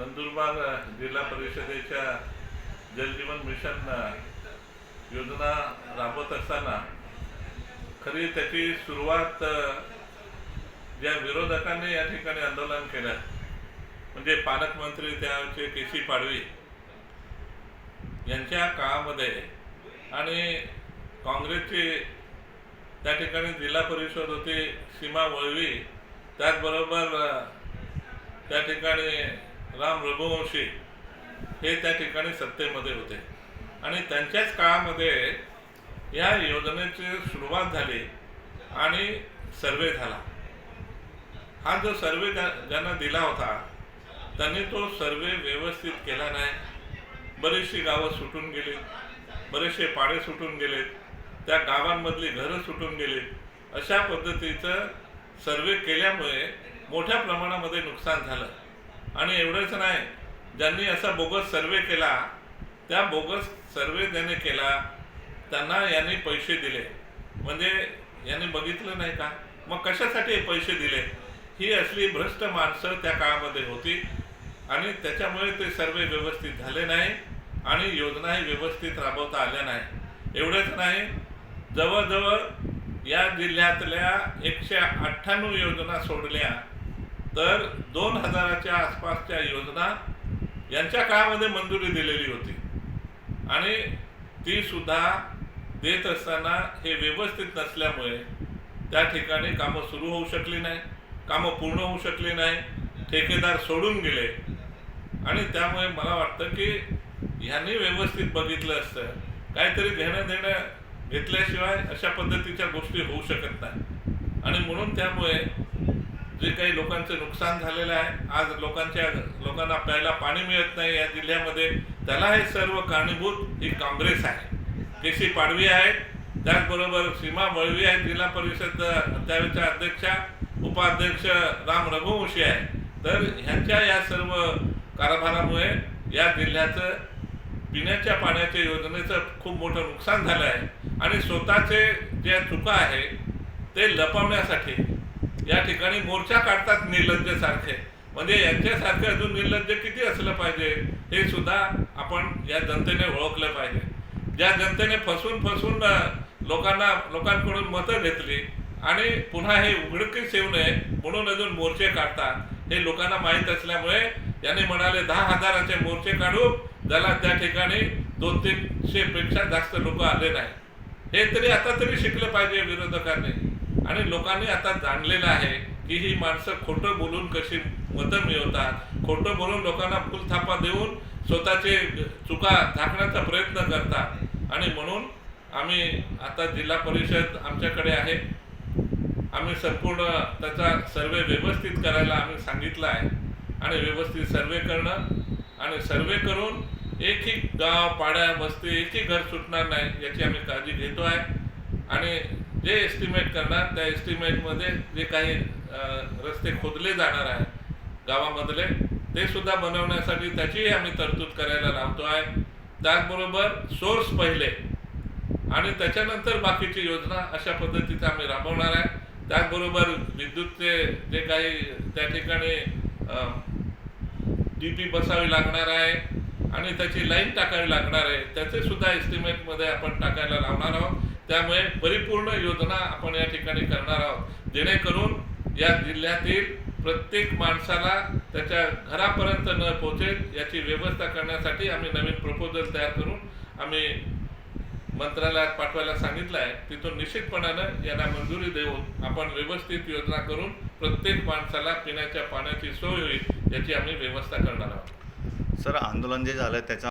नंदुरबार जिल्हा परिषदेच्या जलजीवन मिशन योजना राबवत असताना खरी त्याची सुरुवात ज्या विरोधकांनी या ठिकाणी आंदोलन केलं म्हणजे पालकमंत्री त्याचे के सी पाडवी यांच्या काळामध्ये आणि काँग्रेसची त्या ठिकाणी जिल्हा परिषद होती सीमा वळवी त्याचबरोबर त्या ठिकाणी राम रघुवंशी हे त्या ठिकाणी सत्तेमध्ये होते. आणि त्यांच्याच काळामध्ये या योजनेची सुरुवात झाली आणि सर्वे झाला. हा जो सर्वे ज्यांना दिला होता त्यांनी तो सर्वे व्यवस्थित केला नाही. बरीचशी गावं सुटून गेली बरेचसे पाडे सुटून गेलेत त्या गावांमधली घरं सुटून गेली अशा पद्धतीचं सर्वे केल्यामुळे मोठ्या प्रमाणामध्ये नुकसान झालं. आणि एवढंच नाही ज्यांनी असा बोगस सर्वे केला त्या बोगस सर्वे ज्याने केला त्यांना यांनी पैसे दिले. म्हणजे यांनी बघितलं नाही का? मग कशासाठी हे पैसे दिले? ही असली भ्रष्ट माणसं त्या काळामध्ये होती आणि त्याच्यामुळे ते सर्वे व्यवस्थित झाले नाही आणि योजनाही व्यवस्थित राबवता आल्या नाही. एवढंच नाही जवळजवळ या जिल्ह्यातल्या एकशे अठ्ठ्याण्णव योजना सोडल्या तर दोन हजाराच्या आसपासच्या योजना यांच्या काळामध्ये मंजुरी दिलेली होती. आणि ती सुद्धा देत असताना हे व्यवस्थित नसल्यामुळे त्या ठिकाणी कामं सुरू होऊ शकली नाही. कामं पूर्ण होऊ शकली नाही. ठेकेदार सोडून गेले. आणि त्यामुळे मला वाटतं की ह्यांनी व्यवस्थित बघितलं असतं. काहीतरी घेणं देणं घेतल्याशिवाय अशा पद्धतीच्या गोष्टी होऊ शकत नाही. आणि म्हणून त्यामुळे जे काही लोकांचं नुकसान झालेलं आहे आज लोकांच्या लोकांना प्यायला पाणी मिळत नाही या जिल्ह्यामध्ये त्याला हे सर्व कारणीभूत ही काँग्रेस आहे. के सी पाडवी आहेत त्याचबरोबर सीमा मळवी आहेत जिल्हा परिषद अ, त्यावेळच्या अध्यक्षा उपाध्यक्ष राम रघुवंशी आहे तर ह्यांच्या या सर्व कारभारामुळे या जिल्ह्याचं पिण्याच्या पाण्याच्या योजनेचं खूप मोठं नुकसान झालं आहे. आणि स्वतःचे ज्या चुका आहे ते लपवण्यासाठी या ठिकाणी मोर्चा काढतात निर्लज्ज सारखे म्हणजे यांच्यासारखे अजून निर्लज्ज किती असलं पाहिजे? हे सुद्धा आपण या जनतेने ओळखलं पाहिजे. ज्या जनतेने फसून फसून लोकांना लोकांकडून मतं घेतली आणि पुन्हा हे उघडकीस येऊ नये म्हणून अजून मोर्चे काढतात हे लोकांना माहीत असल्यामुळे याने म्हणाले दहा हजाराचे मोर्चे काढू ज्याला त्या ठिकाणी दोन तीनशे पेक्षा जास्त लोक आले नाही हे तरी आता तरी शिकलं पाहिजे विरोधकांनी. आणि लोकांनी आता जाणलेलं आहे की ही माणसं खोटं बोलून कशी मतं मिळवतात खोटं बोलून लोकांना फुलथापा देऊन स्वतःचे चुका झाकण्याचा प्रयत्न करतात. आणि म्हणून आम्ही आता जिल्हा परिषद आमच्याकडे आहे. आम्ही संपूर्ण त्याचा सर्वे व्यवस्थित करायला आम्ही सांगितलं आहे. आणि व्यवस्थित सर्वे करणं आणि सर्वे करून एकही गाव पाड्या वस्ती एकही घर सुटणार नाही याची आम्ही काळजी घेतो आहे. आणि जे एस्टिमेट करणार त्या एस्टिमेटमध्ये जे काही रस्ते खोदले जाणार आहे गावामधले ते सुद्धा बनवण्यासाठी त्याचीही आम्ही तरतूद करायला लावतो आहे. त्याचबरोबर सोर्स पहिले आणि त्याच्यानंतर बाकीची योजना अशा पद्धतीचं आम्ही राबवणार आहे. त्याचबरोबर विद्युतचे जे काही त्या ठिकाणी डी पी बसावी लागणार आहे आणि त्याची लाईन टाकावी लागणार आहे त्याचे सुद्धा एस्टिमेटमध्ये आपण टाकायला लावणार आहोत. त्यामुळे परिपूर्ण योजना आपण या ठिकाणी करणार आहोत. जेणेकरून या जिल्ह्यातील प्रत्येक माणसाला त्याच्या घरापर्यंत न पोहोचेल याची व्यवस्था करण्यासाठी आम्ही नवीन प्रपोजल तयार करून आम्ही मंत्रालयात पाठवायला सांगितलं आहे. तिथून निश्चितपणानं यांना मंजुरी देऊन आपण व्यवस्थित योजना करून प्रत्येक माणसाला पिण्याच्या पाण्याची सोय होईल याची आम्ही व्यवस्था करणार आहोत. सर आंदोलन जे झालं त्याचा